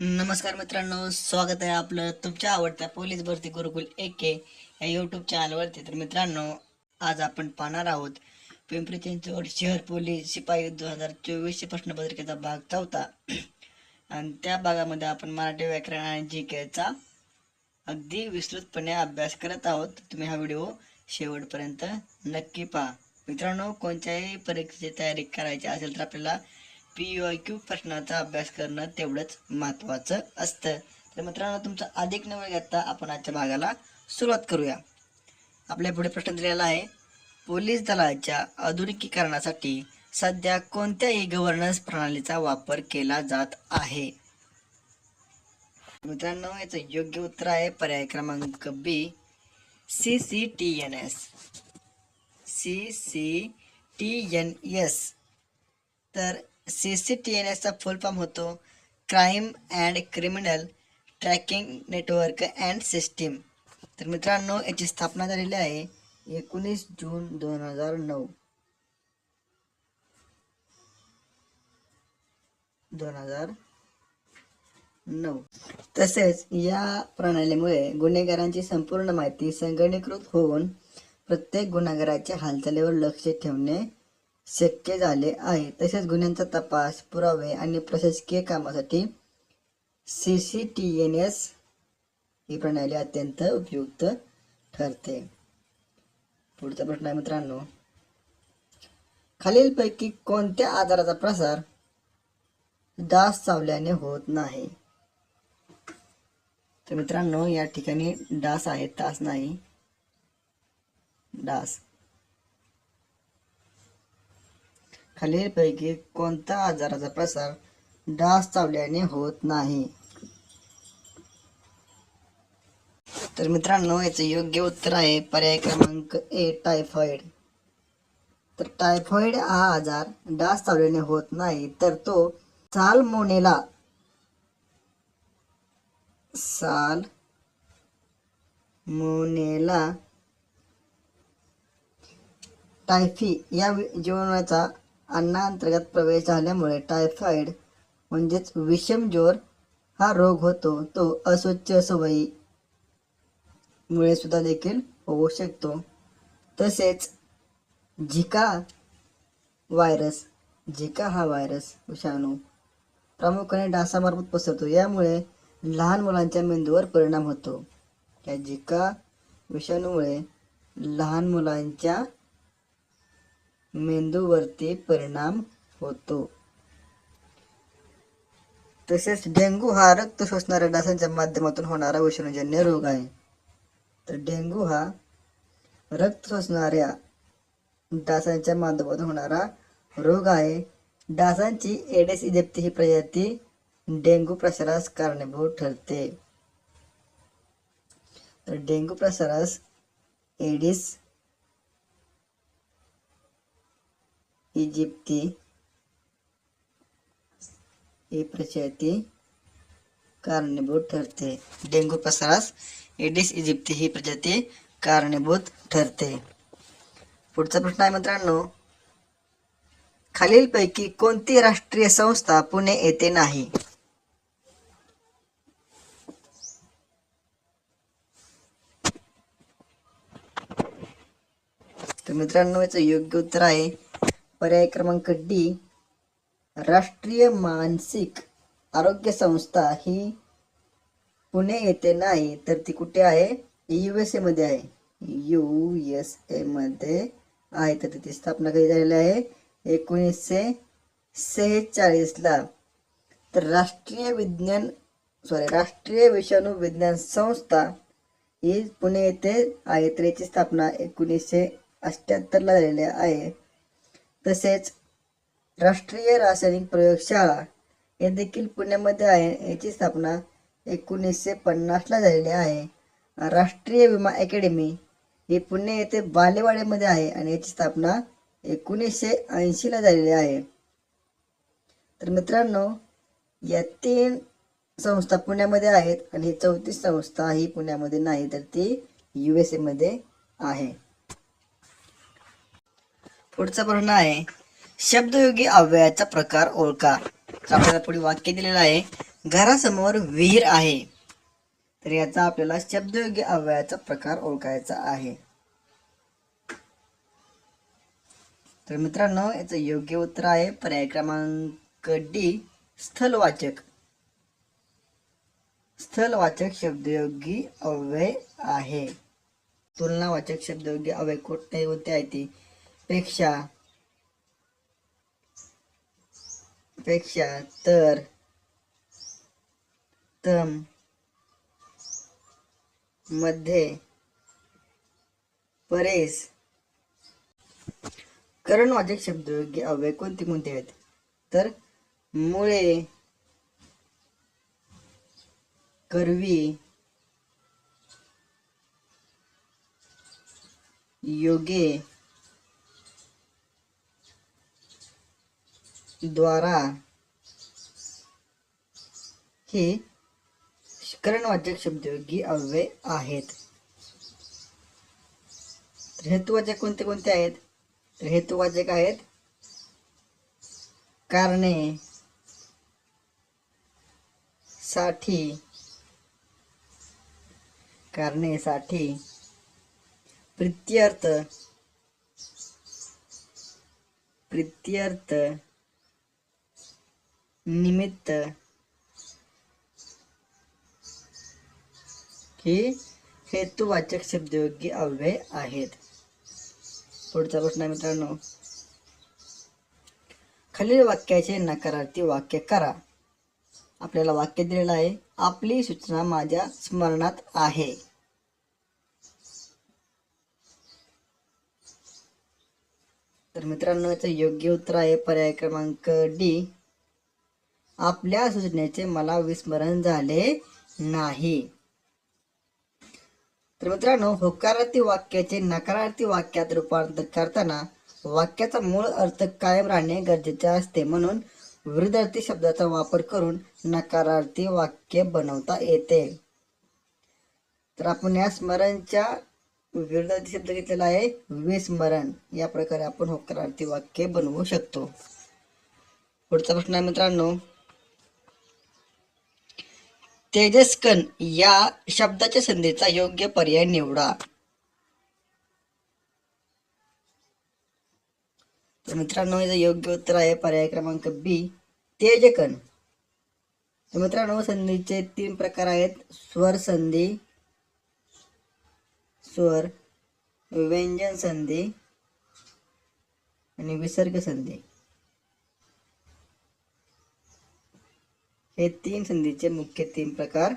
नमस्कार मित्रांनो स्वागत आहे आपलं तुमच्या आवडत्या पोलीस भरती गुरुकुल ए के या यूट्यूब चॅनलवरती तर मित्रांनो आज आपण पाहणार आहोत पिंपरी चिंचवड शहर पोलीस शिपाई दोन हजार चोवीसशे प्रश्नपत्रिकेचा भाग चौथा. आणि त्या भागामध्ये आपण मराठी व्याकरण आणि जी केचा अगदी विस्तृतपणे अभ्यास करत आहोत. तुम्ही हा व्हिडिओ शेवटपर्यंत नक्की पहा. मित्रांनो कोणत्याही परीक्षेची तयारी करायची असेल तर आपल्याला पी यू क्यू प्रश्नाचा अभ्यास करणं तेवढंच महत्त्वाचं असतं. तर मित्रांनो तुमचा अधिक न वेळ घेता आपण आजच्या भागाला सुरुवात करूया. आपल्या पुढे प्रश्न दिलेला आहे पोलीस दलाच्या आधुनिकीकरणासाठी सध्या कोणत्याही गव्हर्नन्स प्रणालीचा वापर केला जात आहे? मित्रांनो याचं योग्य उत्तर आहे पर्याय क्रमांक B C C T N S C C T N S तर सी सी टी एन एसचा फुल फॉर्म होतो. Crime and criminal tracking network and system तर मित्रांनो याची स्थापना झालेली आहे एकोणीस जून दोन हजार नऊ. दोन हजार नऊ. तसेच या प्रणालीमुळे गुन्हेगारांची संपूर्ण माहिती संगणीकृत होऊन प्रत्येक गुन्हेगाराच्या हालचालीवर लक्ष ठेवणे शक्य झाले आहे. तसेच गुन्ह्यांचा तपास पुरावे आणि प्रशासकीय कामासाठी C C T N S ही प्रणाली अत्यंत उपयुक्त ठरते. पुढचा प्रश्न आहे मित्रांनो खालीलपैकी कोणत्या आजाराचा प्रसार डास चावल्याने होत नाही? तर मित्रांनो या ठिकाणी डास आहेत तास नाही. डास खालीलपैकी कोणत्या आजाराचा प्रसार डास चावल्याने होत नाही? तर मित्रांनो याचं योग्य उत्तर आहे पर्याय क्रमांक ए टायफॉइड तर टायफॉइड हा आजार डास चावल्याने होत नाही तर तो सालमोनेला साल मोनेला टायफी या जीवनाचा अन्नांतर्गत प्रवेश झाल्यामुळे टायफॉइड म्हणजेच विषमज्वर हा रोग होतो. तो अस्वच्छ सवयी मुळे सुद्धा देखील होऊ शकतो. तसेच झिका व्हायरस झिका हा व्हायरस विषाणू प्रामुख्याने डासामार्फत पसरतो. यामुळे लहान मुलांच्या मेंदूवर परिणाम होतो. या झिका विषाणूमुळे लहान मुलांच्या मेंदूवरती परिणाम होतो. तसेच डेंग्यू हा रक्त शोषणाऱ्या डासांच्या माध्यमातून होणारा विषाणूजन्य रोग आहे. तर डेंग्यू हा रक्त शोषणाऱ्या डासांच्या माध्यमातून होणारा रोग आहे. डासांची एडेस इजेप्ती ही प्रजाती डेंग्यू प्रसारास कारणीभूत ठरते. तर डेंग्यू प्रसारास एडिस इजिप्ती ही प्रजाती कारणीभूत ठरते डेंग्यू पसरास एडिस इजिप्ती ही प्रजाती कारणीभूत ठरते पुढचा प्रश्न आहे मित्रांनो खालीलपैकी कोणती राष्ट्रीय संस्था पुणे येथे नाही तर मित्रांनो याचं योग्य उत्तर आहे पर्याय क्रमांक डी. राष्ट्रीय मानसिक आरोग्य संस्था ही पुणे येथे नाही तर ती कुठे आहे? यू एस एमध्ये मध्ये आहे. यू एस एमध्ये मध्ये आहे तर तिची स्थापना कधी झालेली आहे? एकोणीसशे सेहेचाळीसला तर राष्ट्रीय विज्ञान सॉरी राष्ट्रीय विषाणू विज्ञान संस्था ही पुणे येथे आहे तर याची स्थापना एकोणीसशे अठ्ठ्याहत्तरला झालेली आहे. तसेच राष्ट्रीय रासायनिक प्रयोगशाळा हे देखील पुण्यामध्ये आहे. याची स्थापना एकोणीसशे पन्नासला झालेली आहे. राष्ट्रीय विमा अकॅडमी ही पुणे येथे बालेवाड्यामध्ये आहे आणि याची स्थापना एकोणीसशे ऐंशीला झालेली आहे. तर मित्रांनो या तीन संस्था पुण्यामध्ये आहेत आणि ही चौथी संस्था ही पुण्यामध्ये नाही तर ती यू एस एमध्ये आहे. पुढचा प्रश्न आहे शब्दयोगी अव्ययाचा प्रकार ओळखा. आपल्याला पुढे वाक्य दिलेलं आहे घरासमोर विहीर आहे. तर याचा आपल्याला शब्दयोगी अव्ययाचा प्रकार ओळखायचा आहे. तर मित्रांनो याचं योग्य उत्तर आहे पर्याय क्रमांक डी स्थलवाचक. स्थलवाचक शब्दयोगी अव्यय आहे. तुलनावाचक शब्दयोगी अव्यय कोणते कोणते आहे ती? पेक्षा पेक्षा तर तममध्ये परेस. करणवाचक शब्दयोग्य अव्यय कोणते कोणते आहेत? तर मुळे करवी योगे द्वारा हे करणवाचक शब्दयोगी अव्यय आहेत. तर हेतुवाचक कोणते कोणते आहेत? तर हेतुवाचक आहेत कारणे साठी कारणे साठी प्रित्यर्थ प्रित्यर्थ निमित्त. ही हेतुवाचक शब्दयोगी अव्यय आहेत. पुढचा प्रश्न आहे मित्रांनो. खालील वाक्याचे नकारार्थी वाक्य करा. आपल्याला वाक्य दिलेलं आहे आपली सूचना माझ्या स्मरणात आहे. तर मित्रांनो याचं योग्य उत्तर आहे पर्याय क्रमांक डी. आपल्या सूचनेचे मला विस्मरण झाले नाही. तर मित्रांनो होकारार्थी वाक्याचे नकारार्थी वाक्यात रूपांतर करताना वाक्याचा मूळ अर्थ कायम राहणे गरजेचे असते. म्हणून विरुद्धार्थी शब्दाचा वापर करून नकारार्थी वाक्य बनवता येते. तर आपण या स्मरणच्या विरुद्धार्थी शब्द घेतलेला आहे विस्मरण. या प्रकारे आपण होकारार्थी वाक्य बनवू शकतो. पुढचा प्रश्न आहे मित्रांनो तेजस्कन या शब्दाच्या संधीचा योग्य पर्याय निवडा. तर मित्रांनो याचं योग्य उत्तर आहे पर्याय क्रमांक बी तेजकन. तर मित्रांनो संधीचे तीन प्रकार आहेत. स्वर संधी स्वर व्यंजन संधी आणि विसर्ग संधी. हे तीन संधीचे मुख्य तीन प्रकार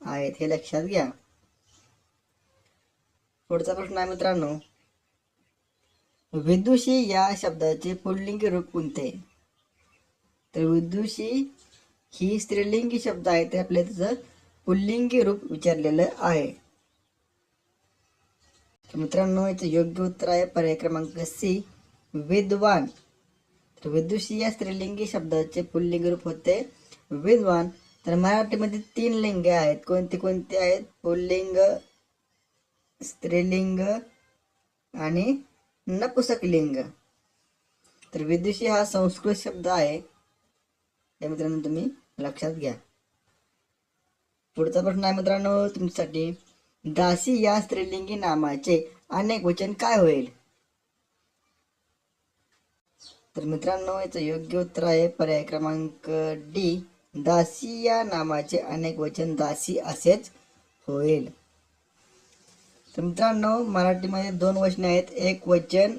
आहेत हे लक्षात घ्या. पुढचा प्रश्न आहे मित्रांनो विदुषी या शब्दाचे पुल्लिंगी रूप कोणते? तर विदुषी ही स्त्रीलिंगी शब्द आहे ते आपल्या त्याचं पुल्लिंगी रूप विचारलेलं आहे. तर मित्रांनो याचं योग्य उत्तर आहे पर्याय क्रमांक सी विद्वान. तर विदुषी या स्त्रीलिंगी शब्दाचे पुल्लिंग रूप होते. विद्वान. तर मराठीमध्ये म्हणजे तीन लिंग आहेत. कोणते कोणते आहेत? पुल्लिंग स्त्रीलिंग आणि नपुसकलिंग तर विदुषी हा संस्कृत शब्द आहे. हे मित्रांनो तुम्ही लक्षात घ्या. पुढचा प्रश्न आहे मित्रांनो तुमच्यासाठी. दासी या स्त्रीलिंगी नामाचे अनेक वचन काय होईल? तर मित्रांनो याचं योग्य उत्तर आहे पर्याय क्रमांक डी. दासी या नामाचे अनेक वचन दासी असेच होईल. तर मित्रांनो मराठीमध्ये दोन वचने आहेत. एक वचन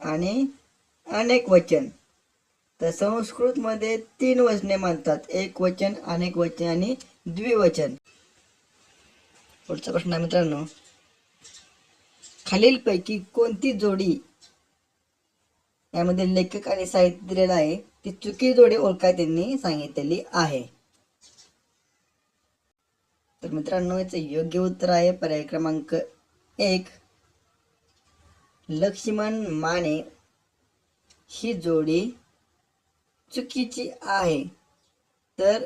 आणि अनेक वचन. तर संस्कृतमध्ये तीन वचने मानतात. एक वचन अनेक वचन आणि द्विवचन. पुढचा प्रश्न आहे मित्रांनो. खालीलपैकी कोणती जोडी यामध्ये लेखक आणि साहित्य दिलेला आहे? ती चुकी जोडी ओळखाय त्यांनी सांगितलेली आहे. तर मित्रांनो याचं योग्य उत्तर आहे. पर्याय क्रमांक एक. लक्ष्मण माने ही जोडी चुकीची आहे. तर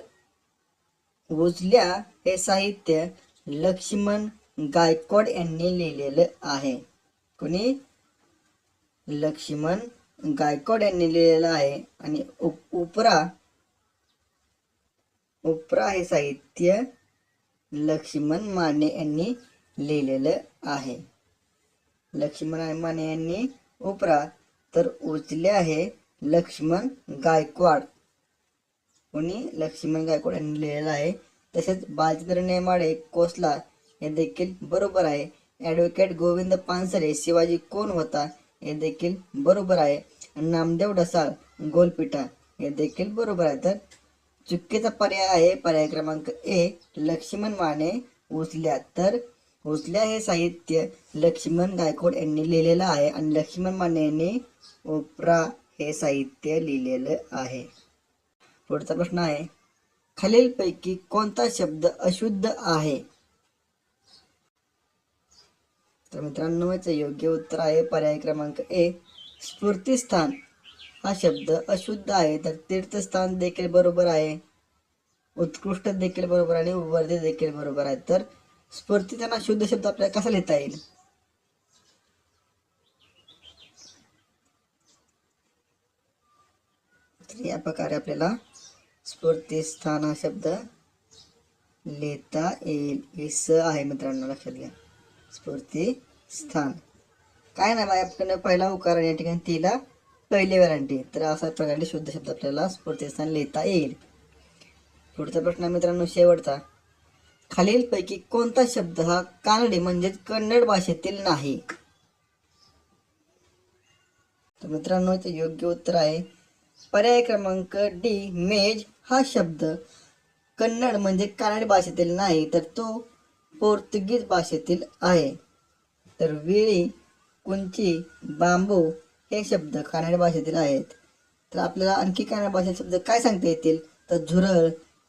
उजल्या हे साहित्य लक्ष्मण गायकवाड यांनी लिहिलेलं आहे. कोणी? लक्ष्मण गायकवाड यांनी लिहिलेलं आहे आणि उप उपरा उपरा हे साहित्य लक्ष्मण माने यांनी लिहिलेलं आहे. लक्ष्मण माने यांनी उपरा तर उचले आहे लक्ष्मण गायकवाड. कोणी? लक्ष्मण गायकवाड यांनी लिहिलेलं आहे. तसेच बालचंद्र नेमाडे कोसला हे देखील बरोबर आहे. ॲडव्होकेट गोविंद पानसरे शिवाजी कोण होता? हे देखील बरोबर आहे. नामदेव ढसाळ गोलपिठा हे देखील बरोबर आहे. तर चुकीचा पर्याय आहे. पर्याय क्रमांक ए लक्ष्मण माने उचल्या तर उचल्या हे साहित्य लक्ष्मण गायकवाड यांनी लिहिलेलं आहे आणि लक्ष्मण माने यांनी उपरा हे साहित्य लिहिलेलं आहे. पुढचा प्रश्न आहे खालीलपैकी कोणता शब्द अशुद्ध आहे? तर मित्रांनो याचं योग्य उत्तर आहे. पर्याय क्रमांक ए स्फूर्तीस्थान. हा शब्द अशुद्ध आहे तर तीर्थस्थान देखील बरोबर आहे. उत्कृष्ट देखील बरोबर आणि वर्धे देखील बरोबर आहे. तर स्फूर्तीस्थान हा शुद्ध शब्द आपल्याला कसा लिहिता येईल? तर या प्रकारे आपल्याला स्फूर्तीस्थान हा शब्द लिहिता येईल. हे स आहे मित्रांनो लक्षात घ्या. स्फूर्ती स्थान. काय नाही बाय पहिला उकार या ठिकाणी तिला. पहिली व्हॅरंटी तर अशा प्रकारे शुद्ध शब्द आपल्याला स्फूर्तीस्थान लिहिता येईल. पुढचा प्रश्न मित्रांनो शेवटचा. खालीलपैकी कोणता शब्द हा कानडी म्हणजेच कन्नड भाषेतील नाही? तर मित्रांनो योग्य उत्तर आहे. पर्याय क्रमांक डी मेज हा शब्द कन्नड म्हणजे कानडी भाषेतील नाही तर तो पोर्तुगीज भाषेतील आहे. तर विळी कुंची बांबू हे शब्द कानडी भाषेतील आहेत. तर आपल्याला आणखी कानडी भाषेत शब्द काय सांगता येतील? तर झुरळ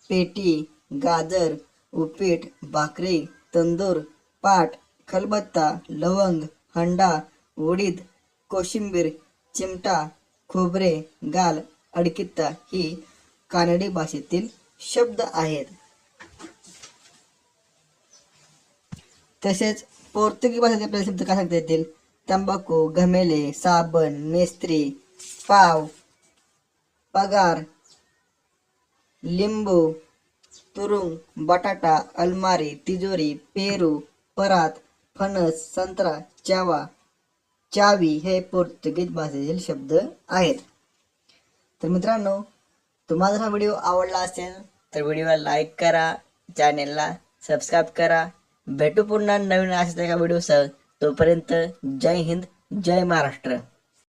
पेटी गाजर उपीट भाकरी तंदूर पाट खलबत्ता लवंग हंडा उडीद कोशिंबीर चिमटा खोबरे गाल अडकित्ता ही कानडी भाषेतील शब्द आहेत. तसेच पोर्तुगीज भाषेतील आपल्याला शब्द काय सांगता येतील? तंबाखू घमेले साबण मेस्त्री पाव पगार लिंबू तुरुंग बटाटा अलमारी तिजोरी पेरू परात फणस संत्रा चावा चावी हे पोर्तुगीज भाषेतील शब्द आहेत. तर मित्रांनो तुम्हाला हा व्हिडिओ आवडला असेल तर व्हिडिओला लाईक करा चॅनेलला सबस्क्राईब करा भेटू पुन्हा नवीन असेच एका व्हिडिओसह तोपर्यंत जय हिंद जय महाराष्ट्र.